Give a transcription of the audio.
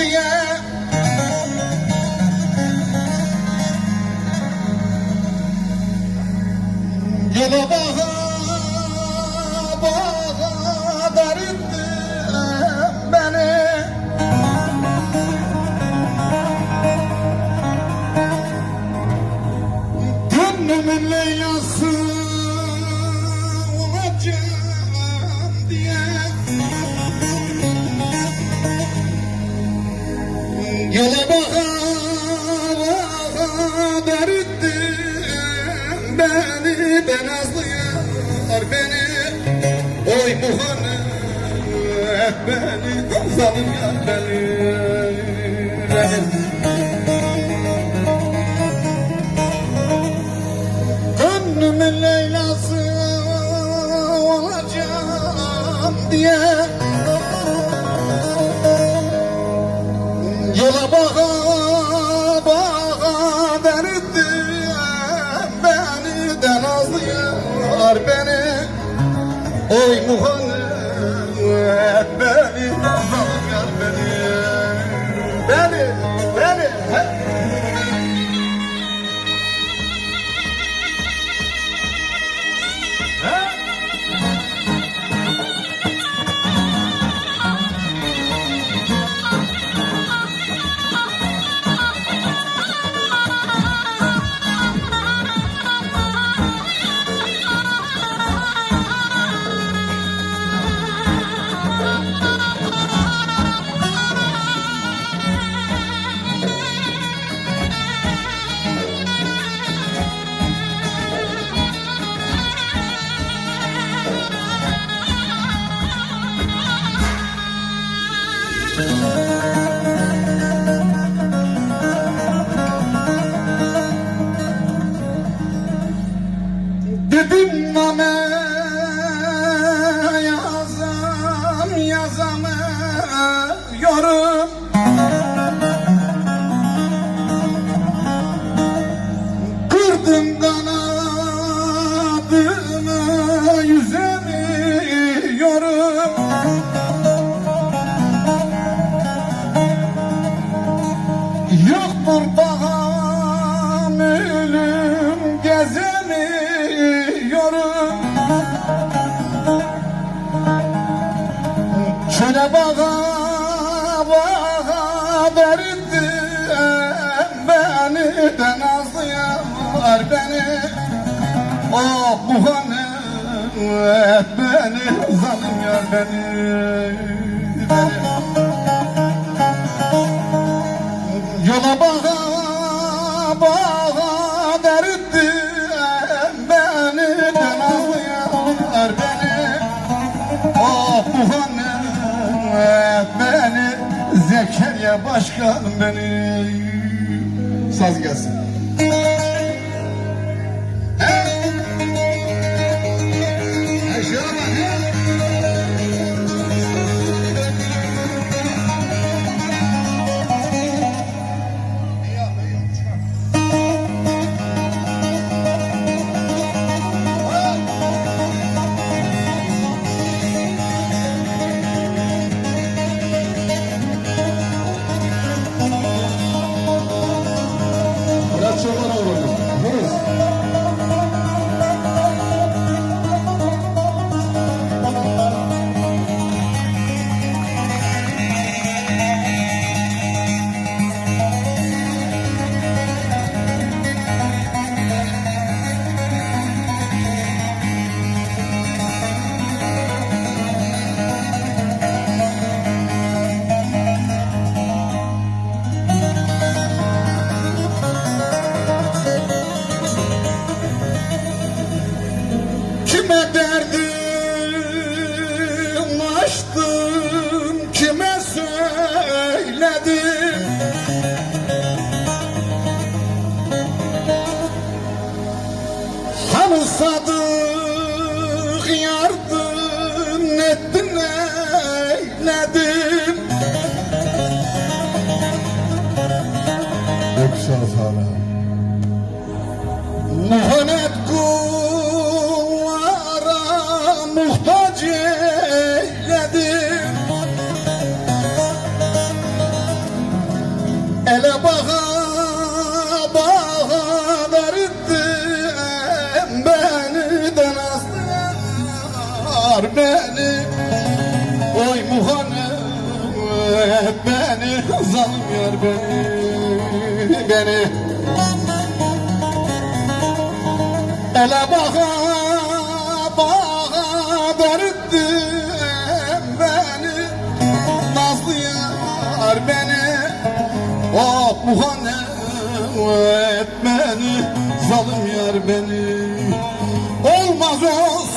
diye. Gele bağa yar beni Gönlümün leylası olacağım diye. Yola baka baka deridim beni zalim yar beni nazlıyorlar beni Oh muhanet beni zalim yar beni, beni. Yola baka baka derindim beni de nazlıyorlar beni. Oh muhanet beni Zekeriya başkan beni. Saz gelsin beni. Oy muhanet beni Zalim yar beni Beni. Ele baka baka derdim beni. Nazlı yar beni Oh muhanet beni Zalim yar beni. Olmaz olsun